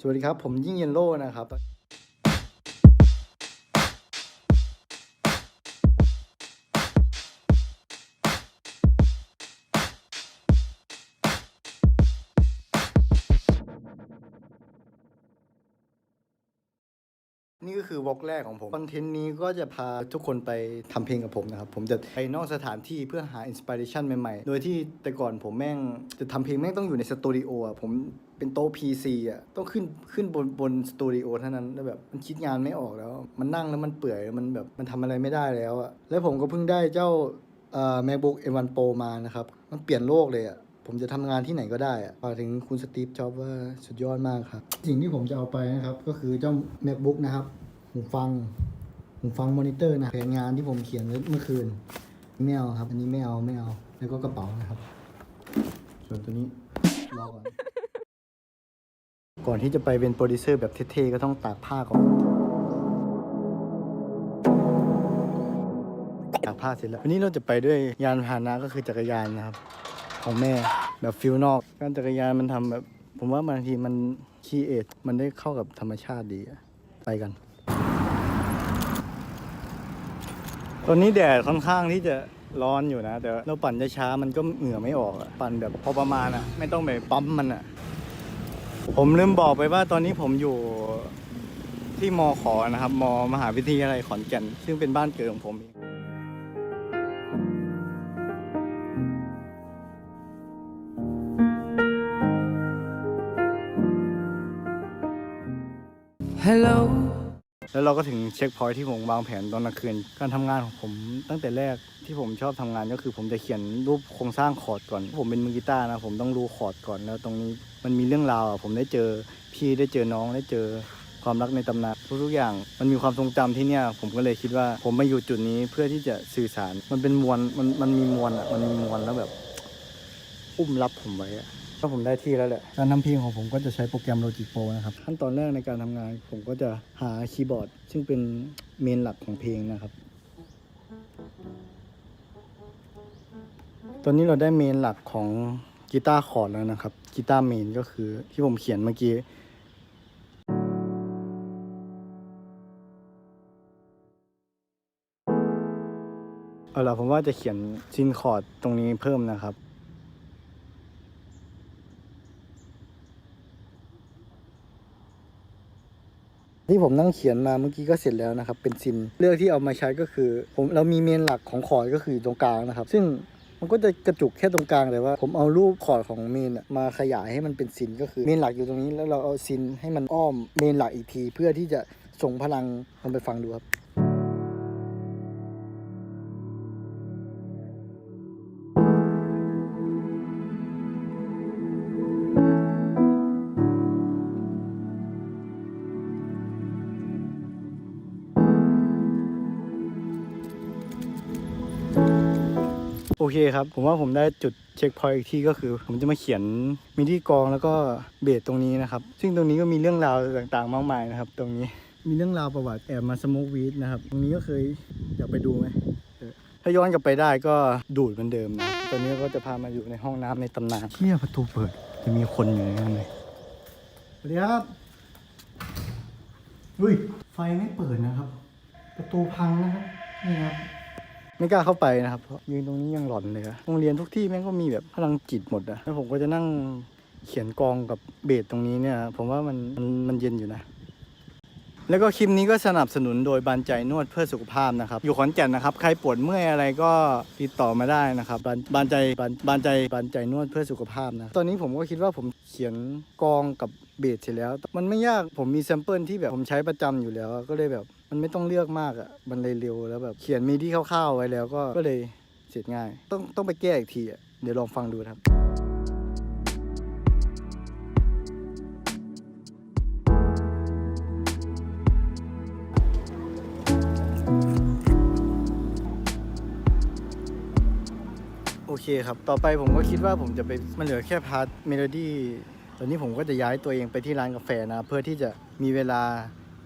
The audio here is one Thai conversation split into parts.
สวัสดีครับ ผมยิ่งเย็นโลนะครับ นี่ก็คือวอกแรกของผมคอนเทนต์นี้ก็จะพาทุกคนไปทำเพลงกับผมนะครับ ผมจะไปนอกสถานที่เพื่อหาอินสปิเรชันใหม่ๆ โดยที่แต่ก่อนผมแม่งจะทำเพลงแม่งต้องอยู่ในสตูดิโออะผมเป็นโต๊ะ PC อะต้องขึ้นขึ้นบนบนสตูดิโอเท่านั้นแล้วแบบมันคิดงานไม่ออกแล้ว มันนั่งแล้วมันเปื่อยมันแบบมันทำอะไรไม่ได้แล้วอะแล้วผมก็เพิ่งได้เจ้าเอ่อ MacBook M1 Pro มานะครับ มันเปลี่ยนโลกเลยอะ ผมจะทำงานที่ไหนก็ได้อะฝากถึงคุณสตีฟจ็อบว่าสุดยอดมากครับ สิ่งที่ผมจะเอาไปนะครับ ก็คือเจ้า MacBook นะครับหูฟังหูฟังมอนิเตอร์นะแผนงานที่ผมเขียนเมื่อคืนไม่เอาครับ อันนี้ไม่เอาไม่เอา แล้วก็กระเป๋านะครับ ส่วนตัวนี้รอก่อนก่อนที่จะไปเป็นโปรดิวเซอร์แบบเท่ๆก็ต้องตากผ้าก่อนตากผ้าเสร็จแล้ววันนี้เราจะไปด้วยยานพาหนะก็คือจักรยานนะครับ ของแม่แบบฟิลนอกการจักรยานมันทำแบบ ผมว่าบางทีมันคีเอทมันได้เข้ากับธรรมชาติดีไปกัน ตอนนี้แดดค่อนข้างที่จะร้อนอยู่นะ แต่เราปั่นช้าๆมันก็เหงื่อไม่ออกปั่นแบบพอประมาณอะไม่ต้องไปปั๊มมันอะผมลืมบอกไปว่าตอนนี้ผมอยู่ที่มอขอนะครับมมหาวิทยาลัยขอนแก่น ซึ่งเป็นบ้านเกิดของผมเอง Hello แล้วเราก็ถึงเช็คพอยท์ที่ผมวางแผนตอนกลางคืน การทำงานของผมตั้งแต่แรกที่ผมชอบทำงานก็คือผมจะเขียนรูปโครงสร้างคอร์ดก่อน ผมเป็นมือกีตาร์นะ ผมต้องรู้คอร์ดก่อนแล้วตรงนี้มันมีเรื่องราวอะผมได้เจอพี่ได้เจอน้องได้เจอความรักในตำนานทุกๆอย่าง มันมีความทรงจำที่เนี่ย ผมก็เลยคิดว่าผมมาอยู่จุดนี้เพื่อที่จะสื่อสาร มันเป็นมวลมันมันมีมวลอะมันมีมวลแล้วแบบ อุ้มรับผมไว้อะ ก็ผมได้ที่แล้วแหละ การทำเพลงของผมก็จะใช้โปรแกรม Logic Pro นะครับ ขั้นตอนแรกในการทำงาน ผมก็จะหาคีย์บอร์ด ซึ่งเป็นเมนหลักของเพลงนะครับ ตอนนี้เราได้เมนหลักของกีตาร์คอร์ดแล้วนะครับ กีตาร์เมนก็คือที่ผมเขียนเมื่อกี้เอาล่ะผมว่าจะเขียนซินคอร์ดตรงนี้เพิ่มนะครับ ที่ผมนั่งเขียนมาเมื่อกี้ก็เสร็จแล้วนะครับ เป็นซินเลือกที่เอามาใช้ก็คือผมเรามีเมนหลักของคอร์ดก็คืออยู่ตรงกลางนะครับ ซึ่งมันก็จะกระจุกแค่ตรงกลางแต่ว่า ผมเอารูปคอร์ดของเมนมาขยายให้มันเป็นซินก็คือเมนหลักอยู่ตรงนี้แล้วเราเอาซินให้มันอ้อมเมนหลักอีกที เพื่อที่จะส่งพลังลงไปฟังดูครับ โอเคครับ ผมว่าผมได้จุดเช็คพอยต์อีกที่ก็คือ ผมจะมาเขียนมิดีกลองแล้วก็เบสตรงนี้นะครับ ซึ่งตรงนี้ก็มีเรื่องราวต่างๆ มากมายนะครับ ตรงนี้มีเรื่องราวประวัติแอบมาสโมกวีดนะครับ ตรงนี้ก็เคยอยากไปดูไหมเออถ้าย้อนกลับไปได้ก็ดูดเหมือนเดิมนะ ตอนนี้ก็จะพามาอยู่ในห้องน้ำในตำนานเที่ยประตูเปิดจะมีคนอยู่ในนั้นเลยสวัสดีครับอุ้ยไฟไม่เปิดนะครับ ประตูพังนะครับนี่ครับ ไม่กล้าเข้าไปนะครับเพราะยืนตรงนี้ยังหลอนเลยอะโรงเรียนทุกที่แม่งก็มีแบบพลังจิตหมดอะแล้วผมก็จะนั่งเขียนกองกับเบสตรงนี้เนี่ย ผมว่ามันมันมันเย็นอยู่นะ แล้วก็คลิปนี้ก็สนับสนุนโดยบานใจนวดเพื่อสุขภาพนะครับ อยู่ขอนแก่นนะครับ ใครปวดเมื่อยอะไรก็ติดต่อมาได้นะครับ บานบานใจบานบานใจบานใจนวดเพื่อสุขภาพนะ ตอนนี้ผมก็คิดว่าผมเขียนกองกับเบสเสร็จแล้ว มันไม่ยากผมมีแซมเปิลที่แบบผมใช้ประจำอยู่แล้ว ก็เลยแบบ มันไม่ต้องเลือกมากอะ มันเลยเร็วแล้วแบบเขียนมีที่คร่าวๆไว้แล้วก็ก็เลยเสร็จง่าย ต้องต้องไปแก้อีกทีอะ เดี๋ยวลองฟังดูครับโอเคครับ ต่อไปผมก็คิดว่าผมจะไปมันเหลือแค่พาร์ทเมโลดี้ ตอนนี้ผมก็จะย้ายตัวเองไปที่ร้านกาแฟนะ เพื่อที่จะมีเวลา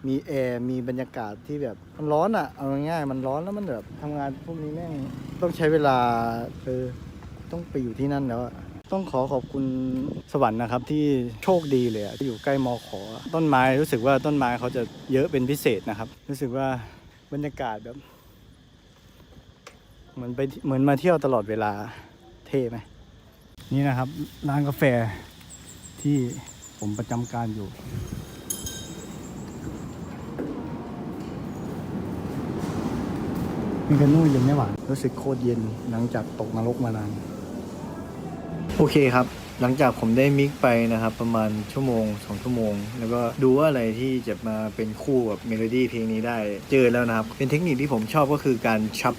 มีแอร์มีบรรยากาศที่แบบมันร้อนอะ่ะเอาง่ายๆมันร้อนแล้วมันแบบทำงานพวกนี้แม่งต้องใช้เวลาเออต้องไปอยู่ที่นั่นแล้วอะต้องขอขอบคุณสวรรค์นะครับที่โชคดีเลยอะที่อยู่ใกล้มอขอ ต้นไม้รู้สึกว่าต้นไม้เขาจะเยอะเป็นพิเศษนะครับ รู้สึกว่าบรรยากาศแบบ เหมือนไปเหมือนมาเที่ยวตลอดเวลาเท่ไหมนี่นะครับร้านกาแฟที่ผมประจำการอยู่ มีกันนู่เย็นไม่หวานรู้สึกโคตรเย็นหลังจากตกนรกมานาน โอเคครับ หลังจากผมได้มิกไปนะครับ ประมาณชั่วโมงสองชั่วโมง แล้วก็ดูว่าอะไรที่จะมาเป็นคู่กับเมโลดี้เพลงนี้ได้ เจอแล้วนะครับ เป็นเทคนิคที่ผมชอบก็คือการชับ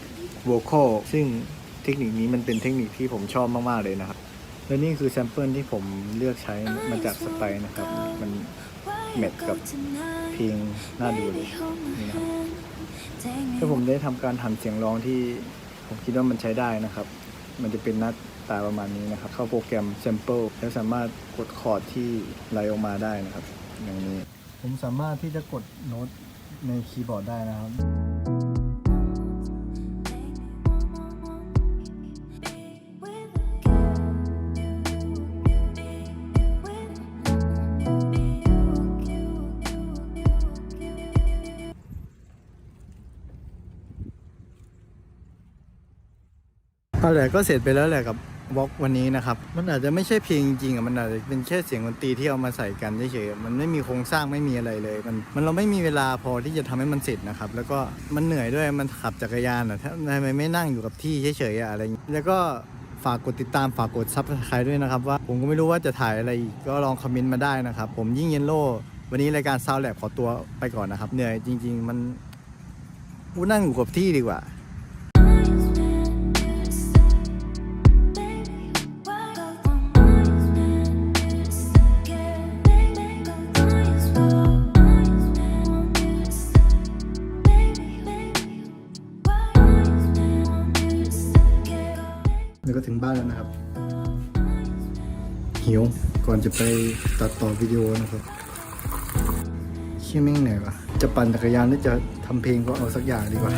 โวคอลซึ่งเทคนิคนี้มันเป็นเทคนิคที่ผมชอบมาก ๆ เลยนะครับ และนี่คือแซมเปิลที่ผมเลือกใช้มาจากสไปร์นะครับ มันแมทกับเพลงน่าดูเลยนี่นะครับ ถ้าผมได้ทำการหันเสียงร้องที่ผมคิดว่ามันใช้ได้นะครับ มันจะเป็นหน้าตาประมาณนี้นะครับ เข้าโปรแกรม Sample แล้วสามารถกดคอร์ดที่ไหลออกมาได้นะครับ อย่างนี้ ผมสามารถที่จะกดโน้ตในคีย์บอร์ดได้นะครับ เอาแหละก็เสร็จไปแล้วแหละกับบล็อกวันนี้นะครับ มันอาจจะไม่ใช่เพลงจริงๆอะ มันอาจจะเป็นแค่เสียงดนตรีที่เอามาใส่กันเฉยๆ มันไม่มีโครงสร้างไม่มีอะไรเลย มันมันเราไม่มีเวลาพอที่จะทำให้มันเสร็จนะครับ แล้วก็มันเหนื่อยด้วย มันขับจักรยานอะถ้าทำไมไม่นั่งอยู่กับที่เฉยๆอะไรอย่างงี้แล้วก็ฝากกดติดตามฝากกดซับสไครต์ด้วยนะครับว่าผมก็ไม่รู้ว่าจะถ่ายอะไรกก็ลองคอมเมนต์มาได้นะครับ ผมยิ่งเยนโลวันนี้รายการซาวแลบขอตัวไปก่อนนะครับ เหนื่อยจริง ๆ มันกูนั่งอยู่กับที่ดีกว่า ก็ถึงบ้านแล้วนะครับ หิวก่อนจะไปตัดต่อวิดีโอนะครับเชี่ยแม่งไหนวะจะปั่นจักรยานหรือจะทำเพลงก็เอาสักอย่างดีกว่า